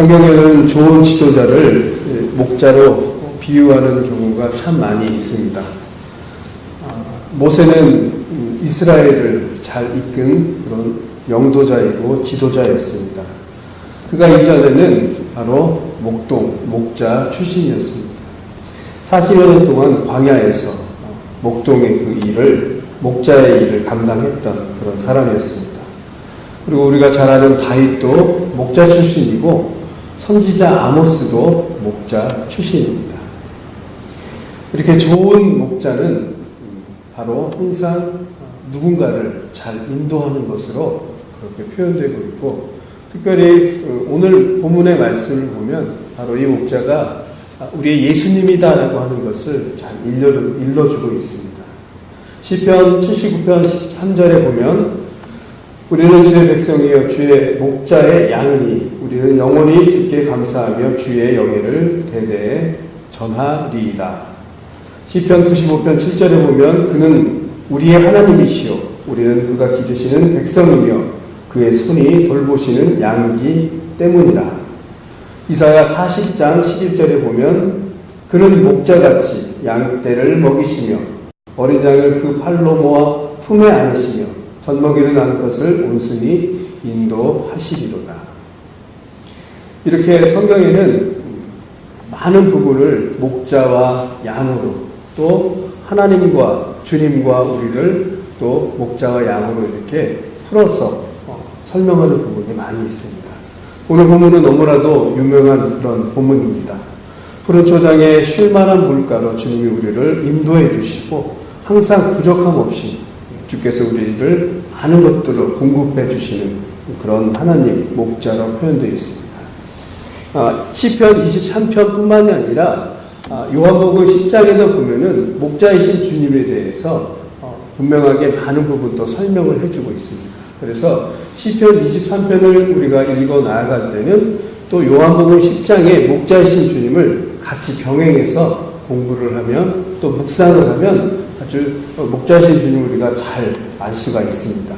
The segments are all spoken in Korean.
성경에는 좋은 지도자를 목자로 비유하는 경우가 참 많이 있습니다. 아, 모세는 이스라엘을 잘 이끈 그런 영도자이고 지도자였습니다. 그가 이전에는 바로 목동, 목자 출신이었습니다. 40여 년 동안 광야에서 목동의 그 일을, 목자의 일을 감당했던 그런 사람이었습니다. 그리고 우리가 잘 아는 다윗도 목자 출신이고 선지자 아모스도 목자 출신입니다. 이렇게 좋은 목자는 바로 항상 누군가를 잘 인도하는 것으로 그렇게 표현되고 있고 특별히 오늘 본문의 말씀을 보면 바로 이 목자가 우리의 예수님이다라고 하는 것을 잘 일러주고 있습니다. 시편 79편 13절에 보면 우리는 주의 백성이여 주의 목자의 양이니 우리는 영원히 주께 감사하며 주의 영예를 대대에 전하리이다. 시편 95편 7절에 보면 그는 우리의 하나님이시요 우리는 그가 기르시는 백성이며 그의 손이 돌보시는 양이기 때문이다. 이사야 40장 11절에 보면 그는 목자같이 양떼를 먹이시며 어린 양을 그 팔로 모아 품에 안으시며 젖먹이는 안 것을 온순히 인도하시리로다. 이렇게 성경에는 많은 부분을 목자와 양으로 또 하나님과 주님과 우리를 또 목자와 양으로 이렇게 풀어서 설명하는 부분이 많이 있습니다. 오늘 본문은 너무나도 유명한 그런 본문입니다. 푸른 초장에 쉴만한 물가로 주님이 우리를 인도해 주시고 항상 부족함 없이 주께서 우리를 많은 것들을 공급해 주시는 그런 하나님 목자로 표현되어 있습니다. 아, 시편 23편뿐만이 아니라 아, 요한복음 10장에도 보면은 목자이신 주님에 대해서 어, 분명하게 많은 부분도 설명을 해주고 있습니다. 그래서 시편 23편을 우리가 읽어 나아갈 때는 또 요한복음 10장에 목자이신 주님을 같이 병행해서 공부를 하면 또 묵상을 하면 아 주 목자이신 주님을 우리가 잘 알 수가 있습니다.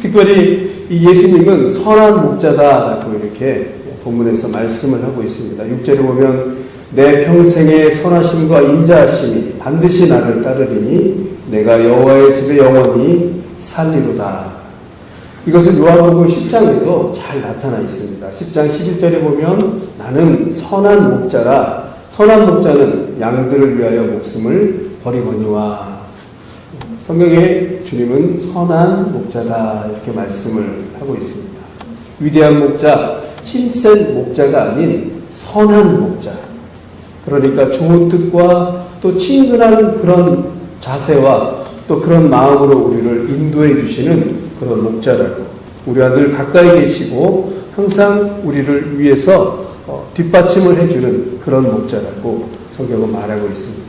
특별히 이 예수님은 선한 목자다라고 이렇게 본문에서 말씀을 하고 있습니다. 6절에 보면 내 평생의 선하심과 인자하심이 반드시 나를 따르리니 내가 여호와의 집에 영원히 살리로다. 이것은 요한복음 10장에도 잘 나타나 있습니다. 10장 11절에 보면 나는 선한 목자라 선한 목자는 양들을 위하여 목숨을 버리거니와 성경에 주님은 선한 목자다 이렇게 말씀을 하고 있습니다. 위대한 목자, 힘센 목자가 아닌 선한 목자. 그러니까 좋은 뜻과 또 친근한 그런 자세와 또 그런 마음으로 우리를 인도해 주시는 그런 목자라고 우리와 늘 가까이 계시고 항상 우리를 위해서 뒷받침을 해주는 그런 목자라고 성경은 말하고 있습니다.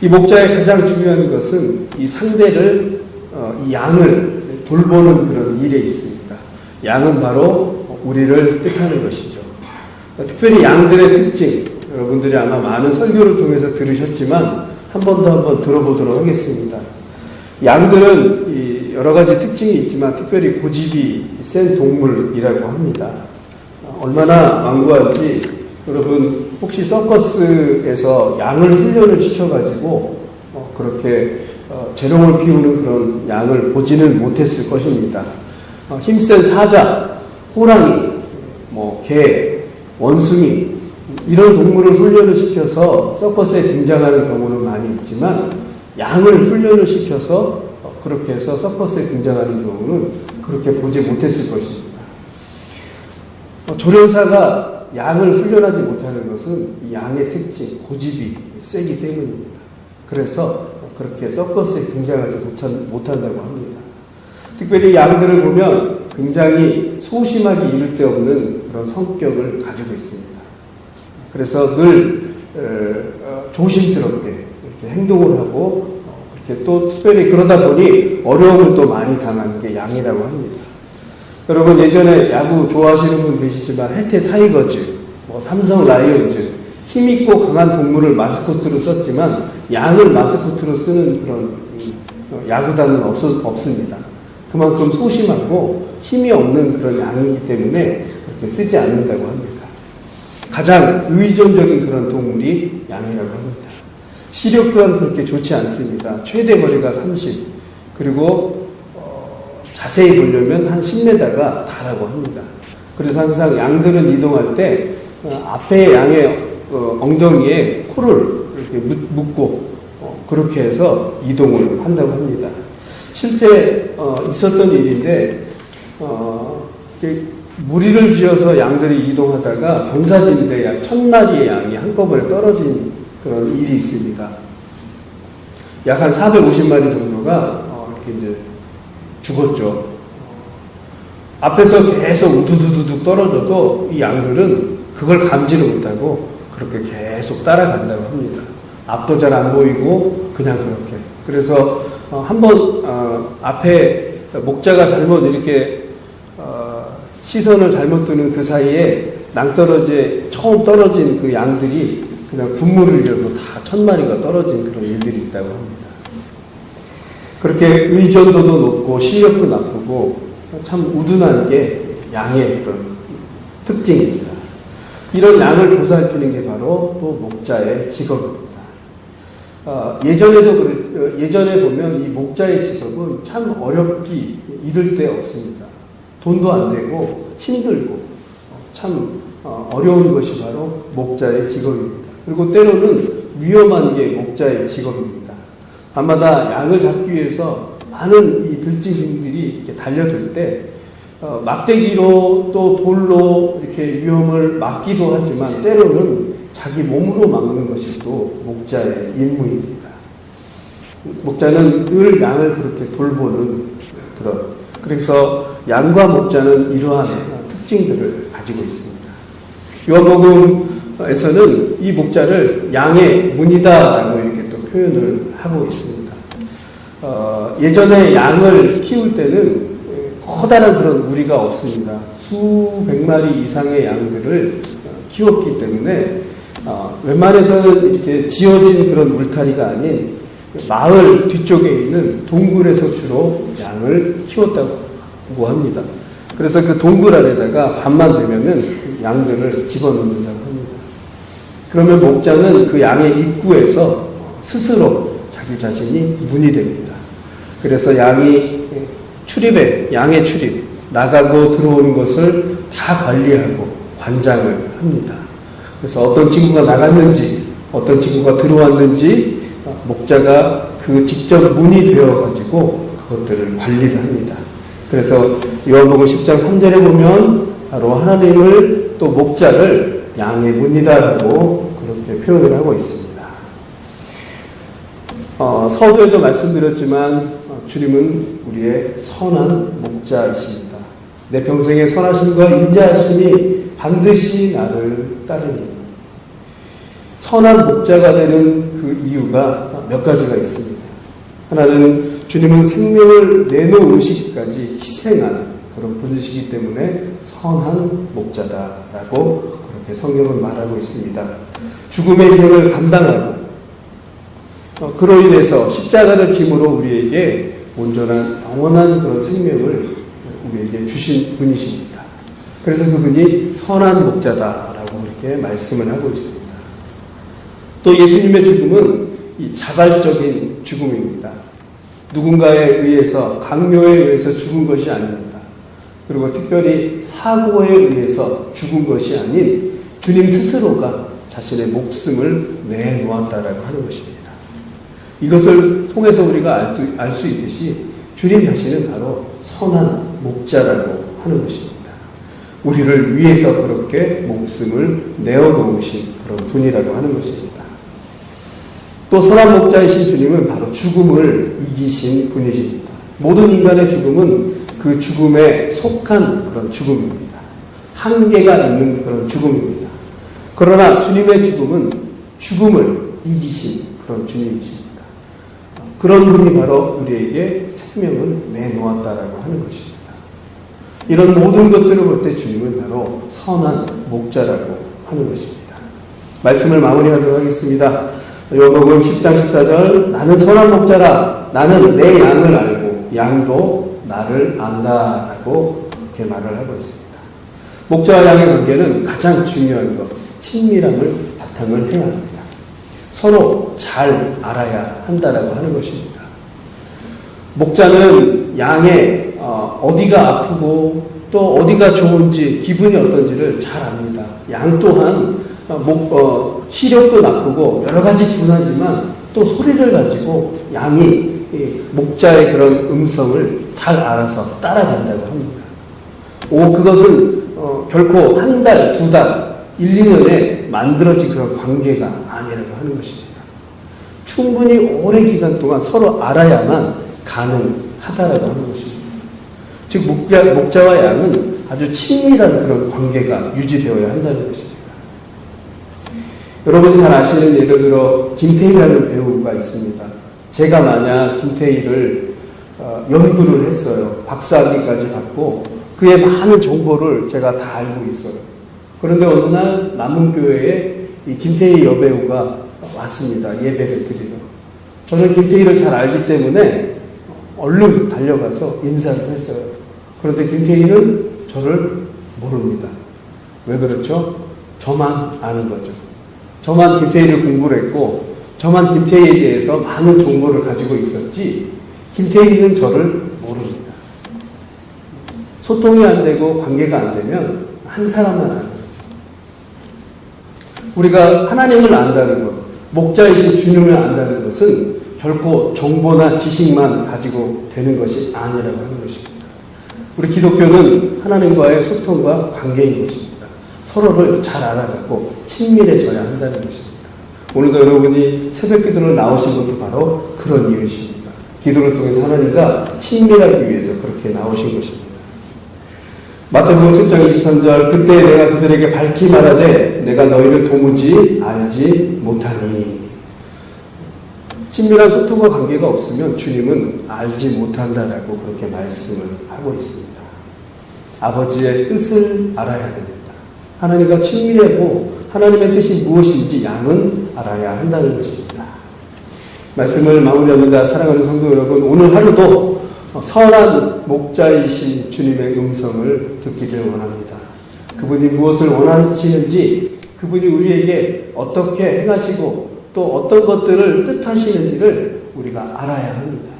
이 목자의 가장 중요한 것은 이 상대를 이 양을 돌보는 그런 일에 있습니다. 양은 바로 우리를 뜻하는 것이죠. 특별히 양들의 특징 여러분들이 아마 많은 설교를 통해서 들으셨지만 한 번 더 한 번 들어보도록 하겠습니다. 양들은 여러 가지 특징이 있지만 특별히 고집이 센 동물이라고 합니다. 얼마나 완고할지 여러분 혹시 서커스에서 양을 훈련을 시켜가지고 그렇게 재롱을 피우는 그런 양을 보지는 못했을 것입니다. 힘센 사자, 호랑이, 뭐 개, 원숭이 이런 동물을 훈련을 시켜서 서커스에 등장하는 경우는 많이 있지만 양을 훈련을 시켜서 그렇게 해서 서커스에 등장하는 경우는 그렇게 보지 못했을 것입니다. 조련사가 양을 훈련하지 못하는 것은 양의 특징, 고집이 세기 때문입니다. 그래서 그렇게 서커스에 등장하지 못한다고 합니다. 특별히 양들을 보면 굉장히 소심하기 이를 데 없는 그런 성격을 가지고 있습니다. 그래서 늘 조심스럽게 이렇게 행동을 하고 그렇게 또 특별히 그러다 보니 어려움을 또 많이 당하는 게 양이라고 합니다. 여러분 예전에 야구 좋아하시는 분 계시지만 해태 타이거즈, 뭐 삼성 라이온즈 힘있고 강한 동물을 마스코트로 썼지만 양을 마스코트로 쓰는 그런 야구단은 없, 없습니다. 그만큼 소심하고 힘이 없는 그런 양이기 때문에 그렇게 쓰지 않는다고 합니다. 가장 의존적인 그런 동물이 양이라고 합니다. 시력 또한 그렇게 좋지 않습니다. 최대 거리가 30, 그리고 어, 자세히 보려면 한 10m가 다라고 합니다. 그래서 항상 양들은 이동할 때 어, 앞에 양의 어, 엉덩이에 코를 이렇게 묶- 묶고 어, 그렇게 해서 이동을 한다고 합니다. 실제 어, 있었던 일인데 무리를 지어서 양들이 이동하다가 경사진대 약 천마리의 양이 한꺼번에 떨어진 그런 일이 있습니다. 약 한 450마리 정도가 어, 이렇게 이제 죽었죠. 앞에서 계속 우두두두둑 떨어져도 이 양들은 그걸 감지를 못하고 그렇게 계속 따라간다고 합니다. 앞도 잘 안 보이고 그냥 그렇게. 그래서 어, 한번 어, 앞에 목자가 잘못 이렇게 어, 시선을 잘못 두는 그 사이에 낭떠러지에 처음 떨어진 그 양들이 그냥 군무를 이어서 다 천 마리가 떨어진 그런 일들이 있다고 합니다. 그렇게 의존도도 높고 실력도 나쁘고 참 우둔한 게 양의 그런 특징입니다. 이런 양을 보살피는 게 바로 또 목자의 직업입니다. 어, 예전에도 그랬- 어, 예전에 보면 이 목자의 직업은 참 어렵기 이를 데 없습니다. 돈도 안 되고 힘들고 어, 참 어, 어려운 것이 바로 목자의 직업입니다. 그리고 때로는 위험한 게 목자의 직업입니다. 밤마다 양을 잡기 위해서 많은 이 들짐승들이 이렇게 달려들 때 어, 막대기로 또 돌로 이렇게 위험을 막기도 하지만 때로는 자기 몸으로 막는 것이 또 목자의 임무입니다. 목자는 늘 양을 그렇게 돌보는 그런 그래서 양과 목자는 이러한 특징들을 가지고 있습니다. 요한복음에서는 이 목자를 양의 문이다라고 이렇게 또 표현을 하고 있습니다. 어, 예전에 양을 키울 때는 커다란 그런 우리가 없습니다. 수백 마리 이상의 양들을 어, 키웠기 때문에 어, 웬만해서는 이렇게 지어진 그런 울타리가 아닌 마을 뒤쪽에 있는 동굴에서 주로 양을 키웠다고 합니다. 그래서 그 동굴 안에다가 밤만 되면은 그 양들을 집어넣는다고 합니다. 그러면 목자는 그 양의 입구에서 스스로 자기 자신이 문이 됩니다. 그래서 양이 출입에, 양의 출입, 나가고 들어오는 것을 다 관리하고 관장을 합니다. 그래서 어떤 친구가 나갔는지, 어떤 친구가 들어왔는지, 목자가 그 직접 문이 되어가지고 그것들을 관리를 합니다. 그래서 요한복음 10장 3절에 보면 바로 하나님을 또 목자를 양의 문이다라고 그렇게 표현을 하고 있습니다. 어, 서두에도 말씀드렸지만 어, 주님은 우리의 선한 목자이십니다. 내 평생의 선하심과 인자하심이 반드시 나를 따르니 선한 목자가 되는 그 이유가 몇 가지가 있습니다. 하나는 주님은 생명을 내놓으시기까지 희생한 그런 분이시기 때문에 선한 목자다라고 그렇게 성경은 말하고 있습니다. 죽음의 희생을 감당하고 어, 그로 인해서 십자가를 짐으로 우리에게 온전한 영원한 그런 생명을 우리에게 주신 분이십니다. 그래서 그분이 선한 목자다라고 이렇게 말씀을 하고 있습니다. 또 예수님의 죽음은 이 자발적인 죽음입니다. 누군가에 의해서 강요에 의해서 죽은 것이 아닙니다. 그리고 특별히 사고에 의해서 죽은 것이 아닌 주님 스스로가 자신의 목숨을 내놓았다라고 하는 것입니다. 이것을 통해서 우리가 알 수 있듯이 주님 자신은 바로 선한 목자라고 하는 것입니다. 우리를 위해서 그렇게 목숨을 내어놓으신 그런 분이라고 하는 것입니다. 또 선한 목자이신 주님은 바로 죽음을 이기신 분이십니다. 모든 인간의 죽음은 그 죽음에 속한 그런 죽음입니다. 한계가 있는 그런 죽음입니다. 그러나 주님의 죽음은 죽음을 이기신 그런 주님이십니다. 그런 분이 바로 우리에게 생명을 내놓았다라고 하는 것입니다. 이런 모든 것들을 볼 때 주님은 바로 선한 목자라고 하는 것입니다. 말씀을 마무리하도록 하겠습니다. 요복음 10장 14절 나는 선한 목자라 나는 내 양을 알고 양도 나를 안다라고 그렇게 말을 하고 있습니다. 목자와 양의 관계는 가장 중요한 것, 친밀함을 바탕을 해야 합니다. 서로 잘 알아야 한다라고 하는 것입니다. 목자는 양의 어, 어디가 아프고 또 어디가 좋은지 기분이 어떤지를 잘 압니다. 양 또한 어, 목, 어, 시력도 나쁘고 여러 가지 둔하지만 또 소리를 가지고 양이 이 목자의 그런 음성을 잘 알아서 따라간다고 합니다. 오, 그것은 어, 결코 한 달, 두 달, 1, 2년에 만들어진 그런 관계가 아니라고 하는 것입니다. 충분히 오래 기간 동안 서로 알아야만 가능하다라고 하는 것입니다. 즉, 목자, 목자와 양은 아주 친밀한 그런 관계가 유지되어야 한다는 것입니다. 여러분이 잘 아시는 예를 들어 김태희라는 배우가 있습니다. 제가 만약 김태희를 어, 연구를 했어요. 박사학위까지 받고 그의 많은 정보를 제가 다 알고 있어요. 그런데 어느 날 남문교회에 이 김태희 여배우가 왔습니다. 예배를 드리러. 저는 김태희를 잘 알기 때문에 얼른 달려가서 인사를 했어요. 그런데 김태희는 저를 모릅니다. 왜 그렇죠? 저만 아는 거죠. 저만 김태희를 공부를 했고, 저만 김태희에 대해서 많은 정보를 가지고 있었지, 김태희는 저를 모릅니다. 소통이 안 되고 관계가 안 되면 한 사람만 아는. 우리가 하나님을 안다는 것, 목자이신 주님을 안다는 것은 결코 정보나 지식만 가지고 되는 것이 아니라고 하는 것입니다. 우리 기독교는 하나님과의 소통과 관계인 것입니다. 서로를 잘 알아가고 친밀해져야 한다는 것입니다. 오늘도 여러분이 새벽 기도를 나오신 것도 바로 그런 이유이십니다. 기도를 통해서 하나님과 친밀하기 위해서 그렇게 나오신 것입니다. 마태복음 7장 23절 그때 내가 그들에게 밝히 말하되 내가 너희를 도무지 알지 못하니 친밀한 소통과 관계가 없으면 주님은 알지 못한다라고 그렇게 말씀을 하고 있습니다. 아버지의 뜻을 알아야 됩니다. 하나님과 친밀하고 하나님의 뜻이 무엇인지 양은 알아야 한다는 것입니다. 말씀을 마무리합니다. 사랑하는 성도 여러분, 오늘 하루도 선한 목자이신 주님의 음성을 듣기를 원합니다. 그분이 무엇을 원하시는지, 그분이 우리에게 어떻게 행하시고 또 어떤 것들을 뜻하시는지를 우리가 알아야 합니다.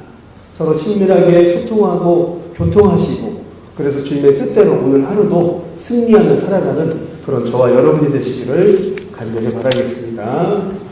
서로 친밀하게 소통하고 교통하시고 그래서 주님의 뜻대로 오늘 하루도 승리하며 살아가는 그런 저와 여러분이 되시기를 간절히 바라겠습니다.